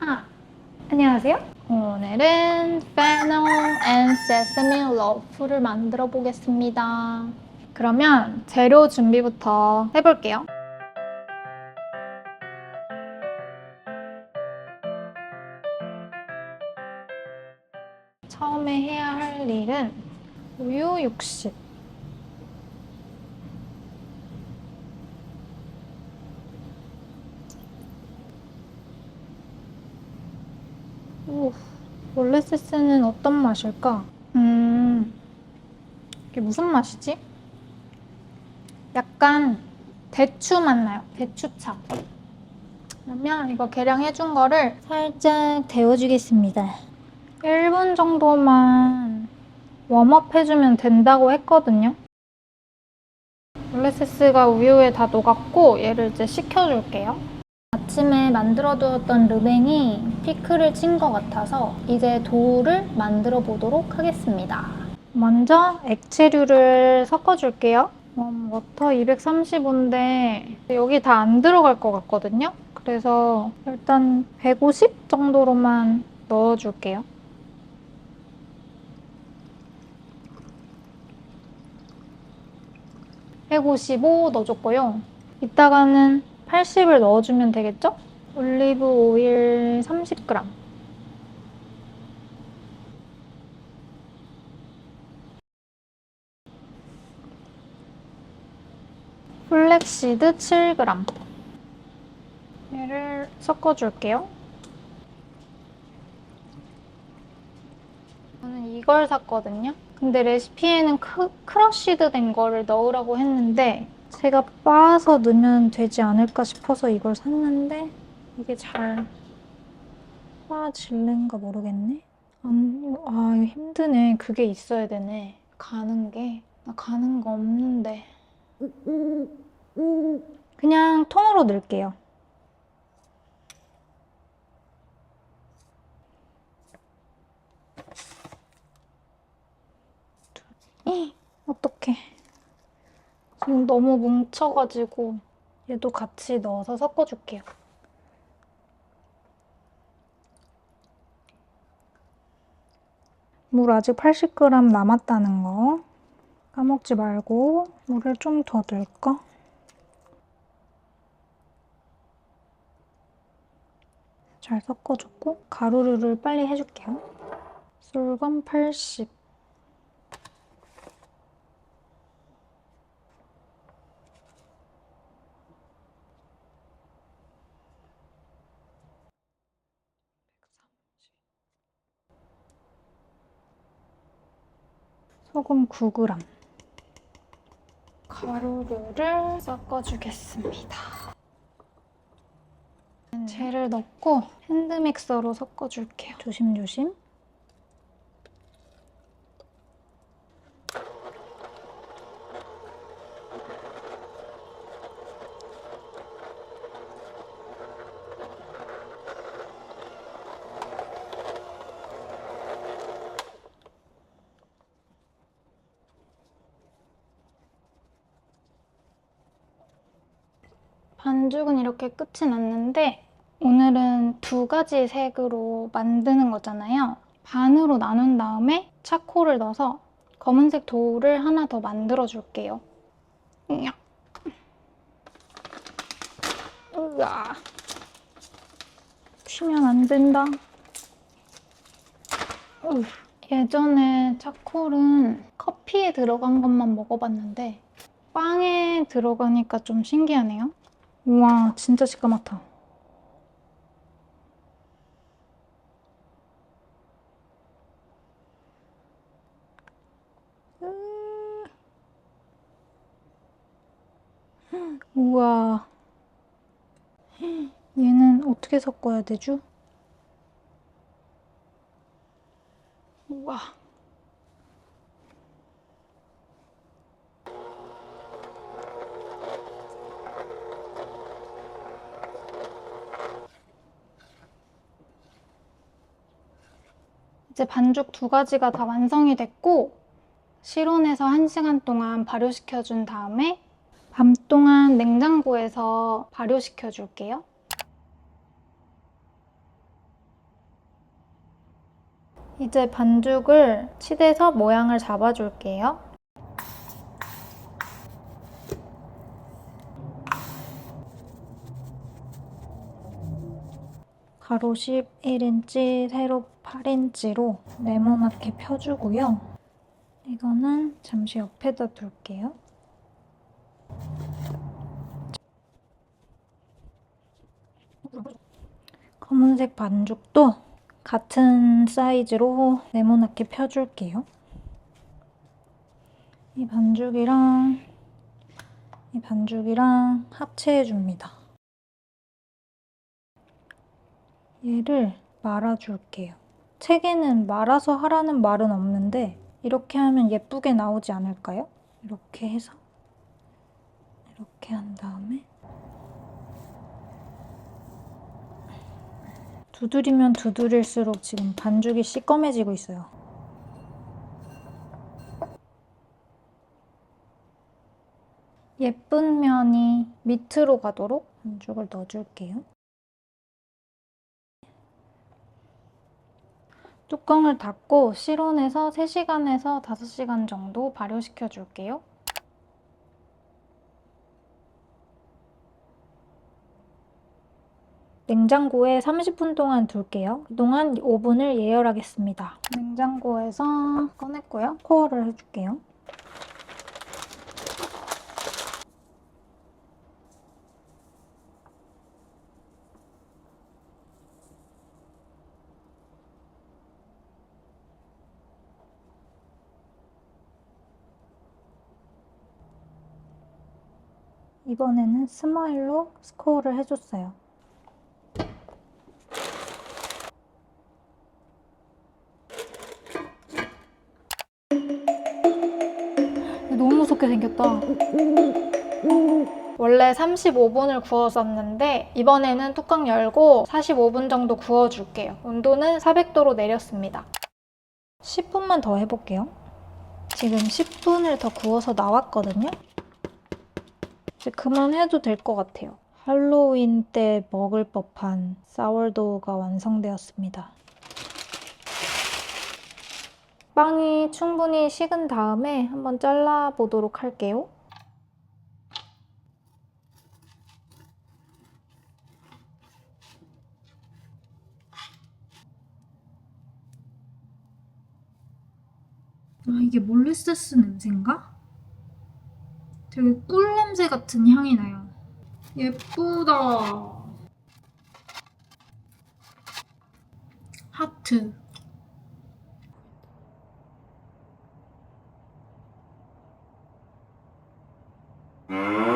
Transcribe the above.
아, 안녕하세요. 오늘은 페놀 앤 세스미 러프를 만들어 보겠습니다. 그러면 재료 준비부터 해볼게요. 처음에 해야 할 일은 우유 60 몰레세스는 어떤 맛일까? 음, 이게 무슨 맛이지? 약간 대추 맛 나요. 대추차. 그러면 이거 계량해준 거를 살짝 데워주겠습니다. 1분 정도만 웜업 해주면 된다고 했거든요. 몰레세스가 우유에 다 녹았고 얘를 이제 식혀줄게요. 아침에 만들어두었던 르뱅이 피클을 친것 같아서 이제 도우를 만들어 보도록 하겠습니다. 먼저 액체류를 섞어줄게요. 음, 워터 235인데 여기 다 안 들어갈 것 같거든요. 그래서 일단 150 정도로만 넣어줄게요. (155) 넣어줬고요. 이따가는 80을 넣어주면 되겠죠? 올리브 오일 30g. 플렉시드 7g. 얘를 섞어줄게요. 저는 이걸 샀거든요. 근데 레시피에는 크, 크러쉬드 된 거를 넣으라고 했는데 제가 빻아서 넣으면 되지 않을까 싶어서 이걸 샀는데 이게 잘 빻아질는가 모르겠네. 아니, 아 이거 힘드네. 그게 있어야 되네. 가는 게. 나 가는 거 없는데. 그냥 통으로 넣을게요. 이 어떡해. 너무 뭉쳐가지고 얘도 같이 넣어서 섞어줄게요. 물 아직 80g 남았다는 거 까먹지 말고 물을 좀 더 넣을까? 잘 섞어줬고 가루를 빨리 해줄게요. 솔건 80 소금 9g. 가루를 섞어주겠습니다. 젤을 넣고 핸드믹서로 섞어줄게요. 조심조심. 반죽은 이렇게 끝이 났는데 오늘은 두 가지 색으로 만드는 거잖아요. 반으로 나눈 다음에 차코를 넣어서 검은색 도우를 하나 더 만들어 줄게요. 으아. 튀면 안 된다. 으. 예전에 차콜은 커피에 들어간 것만 먹어봤는데 빵에 들어가니까 좀 신기하네요. 우와, 진짜 시까맣다. 음. 우와. 얘는 어떻게 섞어야 되죠? 우와. 이제 반죽 두 가지가 다 완성이 됐고 실온에서 1시간 동안 발효시켜 준 다음에 밤 동안 냉장고에서 발효시켜 줄게요. 이제 반죽을 치대서 모양을 잡아줄게요. 가로 11인치, 세로 8인치로 네모나게 펴주고요. 이거는 잠시 옆에다 둘게요. 검은색 반죽도 같은 사이즈로 네모나게 펴줄게요. 이 반죽이랑 이 반죽이랑 합체해줍니다. 얘를 말아줄게요. 책에는 말아서 하라는 말은 없는데 이렇게 하면 예쁘게 나오지 않을까요? 이렇게 해서 이렇게 한 다음에 두드리면 두드릴수록 지금 반죽이 시꺼매지고 있어요. 예쁜 면이 밑으로 가도록 반죽을 넣어줄게요. 뚜껑을 닫고 실온에서 3시간에서 5시간 정도 발효시켜 줄게요. 냉장고에 30분 동안 둘게요. 그동안 오븐을 예열하겠습니다. 냉장고에서 꺼냈고요. 코어를 해줄게요. 이번에는 스마일로 스코어를 해줬어요. 너무 무섭게 생겼다. 원래 35분을 구웠었는데 이번에는 뚜껑 열고 45분 정도 구워줄게요. 온도는 400도로 내렸습니다. 10분만 더 해볼게요. 지금 10분을 더 구워서 나왔거든요. 이제 그만해도 될 것 같아요. 할로윈 때 먹을 법한 사워도우가 완성되었습니다. 빵이 충분히 식은 다음에 한번 잘라보도록 할게요. 아, 이게 몰리세스 냄새인가? 되게 꿀 냄새 같은 향이 나요. 예쁘다. 하트. 음.